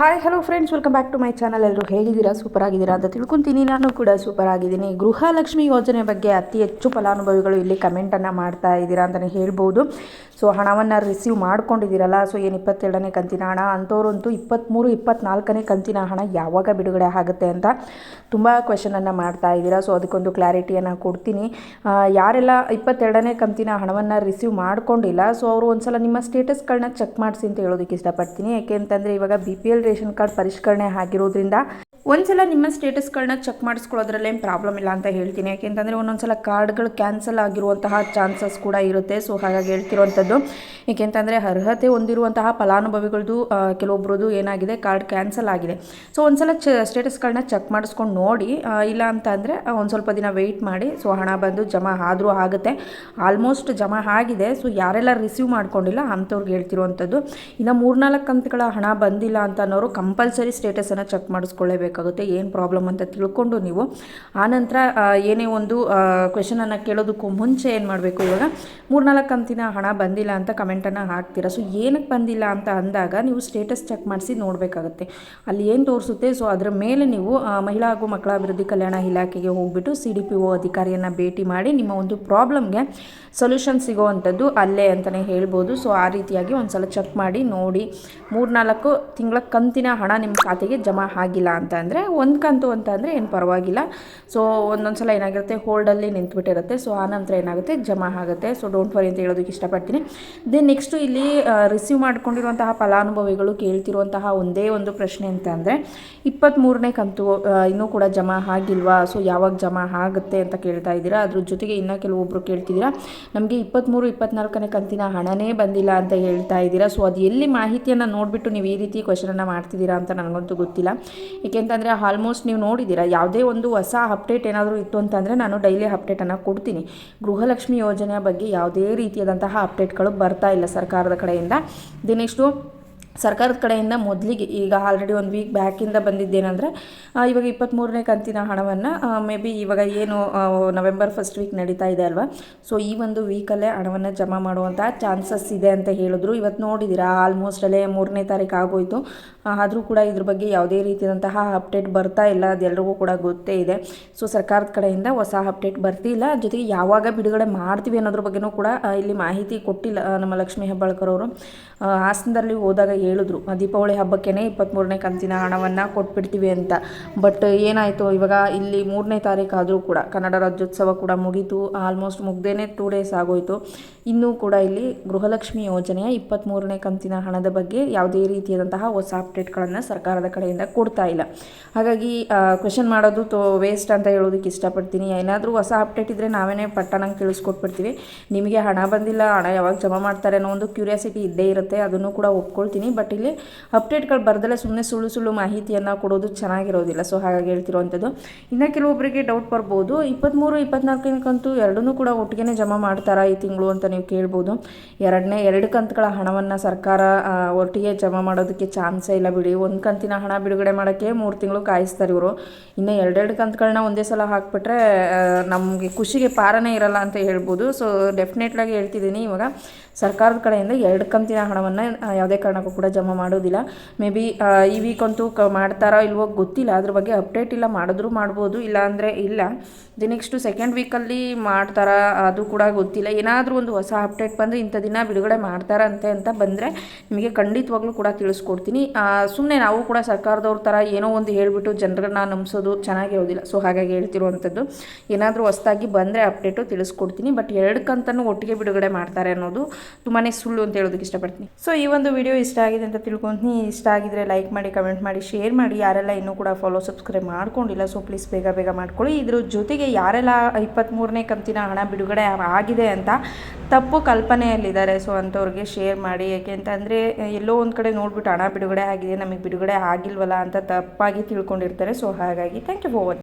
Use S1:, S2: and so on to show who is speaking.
S1: Hi hello friends welcome back to my channel ಎಲ್ಲರೂ ಹೇಗಿದ್ದೀರಾ? Super ಆಗಿದ್ದೀರಾ ಅಂತ ತಿಳ್ಕೊತೀನಿ. ನಾನು ಕೂಡ ಸೂಪರ್ ಆಗಿದ್ದೀನಿ ಗೃಹಲಕ್ಷ್ಮಿ ಯೋಜನೆ ಬಗ್ಗೆ ಅತಿ ಹೆಚ್ಚು ಫಲಾನುಭವಿಗಳು ಇಲ್ಲಿ ಕಮೆಂಟನ್ನು ಮಾಡ್ತಾ ಇದ್ದೀರಾ ಅಂತಲೇ ಹೇಳ್ಬೋದು. ಸೊ ಹಣವನ್ನು ರಿಸೀವ್ ಮಾಡ್ಕೊಂಡಿದ್ದೀರಲ್ಲ ಸೊ ಏನು ಇಪ್ಪತ್ತೆರಡನೇ ಕಂತಿನ ಹಣ? ಅಂಥವ್ರಂತೂ ಇಪ್ಪತ್ತ್ಮೂರು ಇಪ್ಪತ್ತ್ನಾಲ್ಕನೇ ಕಂತಿನ ಹಣ ಯಾವಾಗ ಬಿಡುಗಡೆ ಆಗುತ್ತೆ ಅಂತ ತುಂಬ ಕ್ವೆಶನನ್ನು ಮಾಡ್ತಾ ಇದ್ದೀರಾ. ಸೊ ಅದಕ್ಕೊಂದು ಕ್ಲಾರಿಟಿಯನ್ನು ಕೊಡ್ತೀನಿ. ಯಾರೆಲ್ಲ ಇಪ್ಪತ್ತೆರಡನೇ ಕಂತಿನ ಹಣವನ್ನು ರಿಸೀವ್ ಮಾಡ್ಕೊಂಡಿಲ್ಲ ಸೊ ಅವರು ಒಂದ್ಸಲ ನಿಮ್ಮ ಸ್ಟೇಟಸ್ಗಳನ್ನ ಚೆಕ್ ಮಾಡಿಸಿ ಅಂತ ಹೇಳೋದಕ್ಕೆ ಇಷ್ಟಪಡ್ತೀನಿ. ಯಾಕೆ ಅಂತಂದರೆ ಇವಾಗ B P L ration card ಪರಿಷ್ಕರಣೆ ಆಗಿರೋದ್ರಿಂದ ಒಂದ್ಸಲ ನಿಮ್ಮ ಸ್ಟೇಟಸ್ಗಳನ್ನ ಚೆಕ್ ಮಾಡಿಸ್ಕೊಳ್ಳೋದ್ರಲ್ಲೇನು ಪ್ರಾಬ್ಲಮ್ ಇಲ್ಲ ಅಂತ ಹೇಳ್ತೀನಿ. ಯಾಕೆಂತಂದರೆ ಒಂದೊಂದ್ಸಲ ಕಾರ್ಡ್ಗಳು ಕ್ಯಾನ್ಸಲ್ ಆಗಿರುವಂತಹ ಚಾನ್ಸಸ್ ಕೂಡ ಇರುತ್ತೆ. ಸೊ, ಹಾಗಾಗಿ ಹೇಳ್ತಿರುವಂಥದ್ದು ಏಕೆಂತಂದರೆ ಅರ್ಹತೆ ಹೊಂದಿರುವಂತಹ ಫಲಾನುಭವಿಗಳದ್ದು ಕೆಲವೊಬ್ರದ್ದು ಏನಾಗಿದೆ, ಕಾರ್ಡ್ ಕ್ಯಾನ್ಸಲ್ ಆಗಿದೆ. ಸೊ, ಒಂದ್ಸಲ ಚ ಸ್ಟೇಟಸ್ಗಳನ್ನ ಚೆಕ್ ಮಾಡಿಸ್ಕೊಂಡು ನೋಡಿ ಇಲ್ಲ ಅಂತ ಅಂದರೆ ಒಂದು ಸ್ವಲ್ಪ ದಿನ ವೆಯ್ಟ್ ಮಾಡಿ, ಸೊ, ಹಣ ಬಂದು ಜಮಾ ಆದರೂ ಆಗುತ್ತೆ. ಆಲ್ಮೋಸ್ಟ್ ಜಮಾ ಆಗಿದೆ. ಸೊ, ಯಾರೆಲ್ಲ ರಿಸೀವ್ ಮಾಡ್ಕೊಂಡಿಲ್ಲ ಅಂಥವ್ರಿಗೆ ಹೇಳ್ತಿರುವಂಥದ್ದು ಇನ್ನು ಮೂರ್ನಾಲ್ಕು ಕಂತುಗಳ ಹಣ ಬಂದಿಲ್ಲ ಅಂತ ಅನ್ನೋರು ಕಂಪಲ್ಸರಿ ಸ್ಟೇಟಸನ್ನು ಚೆಕ್ ಮಾಡಿಸ್ಕೊಳ್ಳೇಬೇಕಾಗುತ್ತೆ ಏನು ಪ್ರಾಬ್ಲಮ್ ಅಂತ ತಿಳ್ಕೊಂಡು ನೀವು. ಆನಂತರ ಏನೇ ಒಂದು ಕ್ವೆಶನನ್ನು ಕೇಳೋದಕ್ಕೂ ಮುಂಚೆ ಏನು ಮಾಡಬೇಕು ಇವಾಗ, ಮೂರ್ನಾಲ್ಕು ಕಂತಿನ ಹಣ ಬಂದಿಲ್ಲ ಅಂತ ಕಮೆಂಟನ್ನು ಹಾಕ್ತೀರಾ? ಸೊ ಏನಕ್ಕೆ ಬಂದಿಲ್ಲ ಅಂತ ಅಂದಾಗ ನೀವು ಸ್ಟೇಟಸ್ ಚೆಕ್ ಮಾಡಿಸಿ ನೋಡಬೇಕಾಗುತ್ತೆ. ಅಲ್ಲಿ ಏನು ತೋರಿಸುತ್ತೆ ಸೊ ಅದರ ಮೇಲೆ ನೀವು ಮಹಿಳಾ ಹಾಗೂ ಮಕ್ಕಳ ಅಭಿವೃದ್ಧಿ ಕಲ್ಯಾಣ ಇಲಾಖೆಗೆ ಹೋಗ್ಬಿಟ್ಟು ಸಿ ಡಿ ಪಿ ಒ ಅಧಿಕಾರಿಯನ್ನು ಭೇಟಿ ಮಾಡಿ ನಿಮ್ಮ ಒಂದು ಪ್ರಾಬ್ಲಮ್ಗೆ ಸೊಲ್ಯೂಷನ್ ಸಿಗೋವಂಥದ್ದು ಅಲ್ಲೇ ಅಂತಲೇ ಹೇಳ್ಬೋದು. ಸೊ ಆ ರೀತಿಯಾಗಿ ಒಂದು ಸಲ ಚೆಕ್ ಮಾಡಿ ನೋಡಿ. ಮೂರ್ನಾಲ್ಕು ತಿಂಗಳ ಕಂತಿನ ಹಣ ನಿಮ್ಮ ಖಾತೆಗೆ ಜಮಾ ಆಗಿಲ್ಲ ಅಂತ ಅಂದರೆ ಒಂದು ಕಂತು ಅಂತ ಅಂದರೆ ಏನು ಪರವಾಗಿಲ್ಲ. ಸೊ ಒಂದೊಂದು ಸಲ ಏನಾಗಿರುತ್ತೆ ಹೋಲ್ಡಲ್ಲಿ ನಿಂತ್ಬಿಟ್ಟಿರುತ್ತೆ. ಸೊ ಆ ನಂತರ ಏನಾಗುತ್ತೆ, ಜಮಾ ಆಗುತ್ತೆ. ಸೊ ಡೋಂಟ್ ವರಿ ಅಂತ ಹೇಳೋದಕ್ಕೆ ಇಷ್ಟಪಡ್ತೀನಿ. ದೆನ್ ನೆಕ್ಸ್ಟು ಇಲ್ಲಿ ರಿಸೀವ್ ಮಾಡ್ಕೊಂಡಿರುವಂತಹ ಫಲಾನುಭವಿಗಳು ಕೇಳ್ತಿರುವಂತಹ ಒಂದೇ ಒಂದು ಪ್ರಶ್ನೆ ಅಂತ ಅಂದರೆ ಇಪ್ಪತ್ತ್ಮೂರನೇ ಕಂತು ಇನ್ನೂ ಕೂಡ ಜಮಾ ಆಗಿಲ್ವಾ? ಸೊ ಯಾವಾಗ ಜಮಾ ಆಗುತ್ತೆ ಅಂತ ಕೇಳ್ತಾ ಇದ್ದೀರಾ? ಅದ್ರ ಜೊತೆಗೆ ಇನ್ನೂ ಕೆಲವೊಬ್ಬರು ಕೇಳ್ತಿದ್ದೀರಾ? ನಮಗೆ ಇಪ್ಪತ್ತ್ಮೂರು ಇಪ್ಪತ್ನಾಲ್ಕನೇ ಕಂತಿನ ಹಣನೇ ಬಂದಿಲ್ಲ ಅಂತ ಹೇಳ್ತಾ ಇದ್ದೀರಾ? ಸೊ ಅದು ಎಲ್ಲಿ ಮಾಹಿತಿಯನ್ನು ನೋಡಿಬಿಟ್ಟು ನೀವು ಈ ರೀತಿ ಕ್ವಶನನ್ನು ಮಾಡ್ತಿದ್ದೀರಾ ಅಂತ ನನಗಂತೂ ಗೊತ್ತಿಲ್ಲ. ಏಕೆಂತಂದರೆ ಆಲ್ಮೋಸ್ಟ್ ನೀವು ನೋಡಿದ್ದೀರಾ, ಯಾವುದೇ ಒಂದು ಹೊಸ ಅಪ್ಡೇಟ್ ಏನಾದರೂ ಇತ್ತು ಅಂತಂದರೆ ನಾನು ಡೈಲಿ ಅಪ್ಡೇಟನ್ನು ಕೊಡ್ತೀನಿ. ಗೃಹಲಕ್ಷ್ಮಿ ಯೋಜನೆಯ ಬಗ್ಗೆ ಯಾವುದೇ ರೀತಿಯಾದಂತಹ ಅಪ್ಡೇಟ್ಗಳು ಬರ್ತಾ ಇಲ್ಲ ಸರ್ಕಾರದ ಕಡೆಯಿಂದ. ನೆಕ್ಸ್ಟು ಸರ್ಕಾರದ ಕಡೆಯಿಂದ ಮೊದಲಿಗೆ ಈಗ ಆಲ್ರೆಡಿ ಒಂದು ವೀಕ್ ಬ್ಯಾಕಿಂದ ಬಂದಿದ್ದೇನೆಂದರೆ ಇವಾಗ ಇಪ್ಪತ್ತ್ಮೂರನೇ ಕಂತಿನ ಹಣವನ್ನು ಮೇ ಬಿ ಇವಾಗ ಏನು ನವೆಂಬರ್ ಫಸ್ಟ್ ವೀಕ್ ನಡೀತಾ ಇದೆ ಅಲ್ವಾ? ಸೊ ಈ ಒಂದು ವೀಕಲ್ಲೇ ಹಣವನ್ನು ಜಮಾ ಮಾಡುವಂಥ ಚಾನ್ಸಸ್ ಇದೆ ಅಂತ ಹೇಳಿದ್ರು. ಇವತ್ತು ನೋಡಿದ್ದೀರಾ ಆಲ್ಮೋಸ್ಟ್ ಅಲ್ಲೇ ಮೂರನೇ ತಾರೀಕು ಆಗೋಯಿತು. ಆದರೂ ಕೂಡ ಇದ್ರ ಬಗ್ಗೆ ಯಾವುದೇ ರೀತಿಯಾದಂತಹ ಅಪ್ಡೇಟ್ ಬರ್ತಾ ಇಲ್ಲ. ಅದೆಲ್ಲರಿಗೂ ಕೂಡ ಗೊತ್ತೇ ಇದೆ. ಸೊ ಸರ್ಕಾರದ ಕಡೆಯಿಂದ ಹೊಸ ಅಪ್ಡೇಟ್ ಬರ್ತಿಲ್ಲ ಜೊತೆಗೆ ಯಾವಾಗ ಬಿಡುಗಡೆ ಮಾಡ್ತೀವಿ ಅನ್ನೋದ್ರ ಬಗ್ಗೆನೂ ಕೂಡ ಇಲ್ಲಿ ಮಾಹಿತಿ ಕೊಟ್ಟಿಲ್ಲ ನಮ್ಮ ಲಕ್ಷ್ಮೀ ಹೆಬ್ಬಾಳ್ಕರ್ ಅವರು. ಹಾಸನದಲ್ಲಿ ಹೋದಾಗ ಹೇಳಿದ್ರು. ದೀಪಾವಳಿ ಹಬ್ಬಕ್ಕೇ ಇಪ್ಪತ್ತ್ಮೂರನೇ ಕಂತಿನ ಹಣವನ್ನು ಕೊಟ್ಬಿಡ್ತೀವಿ ಅಂತ. ಬಟ್ ಏನಾಯಿತು? ಇವಾಗ ಇಲ್ಲಿ ಮೂರನೇ ತಾರೀಕು ಆದರೂ ಕೂಡ ಕನ್ನಡ ರಾಜ್ಯೋತ್ಸವ ಕೂಡ ಮುಗೀತು. ಆಲ್ಮೋಸ್ಟ್ ಮುಗ್ದೇನೆ ಟೂ ಡೇಸ್ ಆಗೋಯಿತು. ಇನ್ನೂ ಕೂಡ ಇಲ್ಲಿ ಗೃಹಲಕ್ಷ್ಮಿ ಯೋಜನೆಯ ಇಪ್ಪತ್ತ್ಮೂರನೇ ಕಂತಿನ ಹಣದ ಬಗ್ಗೆ ಯಾವುದೇ ರೀತಿಯಾದಂತಹ ಹೊಸ ಅಪ್ಡೇಟ್ಗಳನ್ನು ಸರ್ಕಾರದ ಕಡೆಯಿಂದ ಕೊಡ್ತಾ ಇಲ್ಲ. ಹಾಗಾಗಿ ಕ್ವೆಶನ್ ಮಾಡೋದು ತೋ ವೇಸ್ಟ್ ಅಂತ ಹೇಳೋದಕ್ಕೆ ಇಷ್ಟಪಡ್ತೀನಿ. ಏನಾದರೂ ಹೊಸ ಅಪ್ಡೇಟ್ ಇದ್ದರೆ ನಾವೇನೇ ಪಟ್ಟಣಂಗೆ ತಿಳಿಸ್ಕೊಟ್ಬಿಡ್ತೀವಿ. ನಿಮಗೆ ಹಣ ಬಂದಿಲ್ಲ, ಹಣ ಯಾವಾಗ ಜಮಾ ಮಾಡ್ತಾರೆ ಅನ್ನೋ ಒಂದು ಕ್ಯೂರಿಯಾಸಿಟಿ ಇದ್ದೇ ಇರುತ್ತೆ. ಅದನ್ನು ಕೂಡ ಒಪ್ಕೊಳ್ತೀನಿ. ಬಟ್ ಇಲ್ಲಿ ಅಪ್ಡೇಟ್ಗಳು ಬರ್ದಲ್ಲೇ ಸುಮ್ಮನೆ ಸುಳ್ಳು ಸುಳ್ಳು ಮಾಹಿತಿಯನ್ನು ಕೊಡೋದು ಚೆನ್ನಾಗಿರೋದಿಲ್ಲ. ಸೊ ಹಾಗಾಗಿ ಹೇಳ್ತಿರುವಂಥದ್ದು ಇನ್ನು ಕೆಲವೊಬ್ಬರಿಗೆ ಡೌಟ್ ಬರ್ಬೋದು. ಇಪ್ಪತ್ತ್ಮೂರು ಇಪ್ಪತ್ನಾಲ್ಕನೇಕಂತೂ ಎರಡನ್ನೂ ಕೂಡ ಒಟ್ಟಿಗೆ ಜಮಾ ಮಾಡ್ತಾರಾ ಈ ತಿಂಗಳು ಅಂತ ನೀವು ಕೇಳ್ಬೋದು. ಎರಡನೇ, ಎರಡು ಕಂತುಗಳ ಹಣವನ್ನು ಸರ್ಕಾರ ಒಟ್ಟಿಗೆ ಜಮಾ ಮಾಡೋದಕ್ಕೆ ಚಾನ್ಸೇ ಇಲ್ಲ ಬಿಡಿ. ಒಂದು ಕಂತಿನ ಹಣ ಬಿಡುಗಡೆ ಮಾಡೋಕ್ಕೆ ಮೂರು ತಿಂಗಳು ಕಾಯಿಸ್ತಾರೆ ಇವರು. ಇನ್ನು ಎರಡೆರಡು ಕಂತುಗಳನ್ನ ಒಂದೇ ಸಲ ಹಾಕ್ಬಿಟ್ರೆ ನಮಗೆ ಖುಷಿಗೆ ಪಾರನೇ ಇರಲ್ಲ ಅಂತ ಹೇಳ್ಬೋದು. ಸೊ ಡೆಫಿನೆಟ್ಲಾಗಿ ಹೇಳ್ತಿದ್ದೀನಿ ಇವಾಗ. ಸರ್ಕಾರದ ಕಡೆಯಿಂದ ಎರಡು ಕಂತಿನ ಹಣವನ್ನು ಯಾವುದೇ ಕಾರಣಕ್ಕೂ ಕೂಡ ಜಮಾ ಮಾಡೋದಿಲ್ಲ. ಮೇ ಬಿ ಈ ವೀಕ್ ಅಂತೂ ಕ, ಮಾಡ್ತಾರೋ ಇಲ್ವೋ ಗೊತ್ತಿಲ್ಲ. ಅದ್ರ ಬಗ್ಗೆ ಅಪ್ಡೇಟ್ ಇಲ್ಲ, ಮಾಡಿದ್ರೂ ಮಾಡ್ಬೋದು ಇಲ್ಲ. ಅಂದರೆ ಇಲ್ಲ ದಿ ನೆಕ್ಸ್ಟು ಸೆಕೆಂಡ್ ವೀಕಲ್ಲಿ ಮಾಡ್ತಾರಾ, ಅದು ಕೂಡ ಗೊತ್ತಿಲ್ಲ. ಏನಾದರೂ ಒಂದು ಹೊಸ ಅಪ್ಡೇಟ್ ಬಂದರೆ ಇಂಥ ದಿನ ಬಿಡುಗಡೆ ಮಾಡ್ತಾರಂತೆ ಅಂತ ಬಂದರೆ ನಿಮಗೆ ಖಂಡಿತವಾಗ್ಲೂ ಕೂಡ ತಿಳಿಸ್ಕೊಡ್ತೀನಿ. ಸುಮ್ಮನೆ ನಾವು ಕೂಡ ಸರ್ಕಾರದವ್ರ ಥರ ಏನೋ ಒಂದು ಹೇಳಿಬಿಟ್ಟು ಜನರನ್ನ ನಂಬಿಸೋದು ಚೆನ್ನಾಗಿರೋದಿಲ್ಲ ಸೊ ಹಾಗಾಗಿ ಹೇಳ್ತಿರುವಂಥದ್ದು, ಏನಾದರೂ ಹೊಸದಾಗಿ ಬಂದರೆ ಅಪ್ಡೇಟು ತಿಳಿಸ್ಕೊಡ್ತೀನಿ. ಬಟ್ ಎರಡು ಕಂತನ್ನು ಒಟ್ಟಿಗೆ ಬಿಡುಗಡೆ ಮಾಡ್ತಾರೆ ಅನ್ನೋದು ತುಂಬಾ ಸುಳ್ಳು ಅಂತ ಹೇಳೋದಕ್ಕೆ ಇಷ್ಟಪಡ್ತೀನಿ. ಸೊ ಈ ಒಂದು ವಿಡಿಯೋ ಇಷ್ಟ ಆಗಿದೆ ಅಂತ ತಿಳ್ಕೊಂತೀನಿ. ಇಷ್ಟ ಆಗಿದ್ರೆ ಲೈಕ್ ಮಾಡಿ ಕಮೆಂಟ್ ಮಾಡಿ ಶೇರ್ ಮಾಡಿ. ಯಾರೆಲ್ಲ ಇನ್ನೂ ಕೂಡ ಫಾಲೋ ಸಬ್ಸ್ಕ್ರೈಬ್ ಮಾಡ್ಕೊಂಡಿಲ್ಲ ಸೊ ಪ್ಲೀಸ್ ಬೇಗ ಬೇಗ ಮಾಡ್ಕೊಳ್ಳಿ. ಇದ್ರ ಜೊತೆಗೆ ಯಾರೆಲ್ಲ ಇಪ್ಪತ್ತ್ಮೂರನೇ ಕಂತಿನ ಹಣ ಬಿಡುಗಡೆ ಆಗಿದೆ ಅಂತ ತಪ್ಪು ಕಲ್ಪನೆಯಲ್ಲಿದ್ದಾರೆ ಸೊ ಅಂಥವ್ರಿಗೆ ಶೇರ್ ಮಾಡಿ. ಯಾಕೆ ಅಂತಂದರೆ ಎಲ್ಲೋ ಒಂದು ಕಡೆ ನೋಡ್ಬಿಟ್ಟು ಹಣ ಬಿಡುಗಡೆ ಆಗಿದೆ, ನಮಗೆ ಬಿಡುಗಡೆ ಆಗಿಲ್ವಲ್ಲ ಅಂತ ತಪ್ಪಾಗಿ ತಿಳ್ಕೊಂಡಿರ್ತಾರೆ. ಸೊ ಹಾಗಾಗಿ ಥ್ಯಾಂಕ್ ಯು ಫಾರ್ ವಾಚಿಂಗ್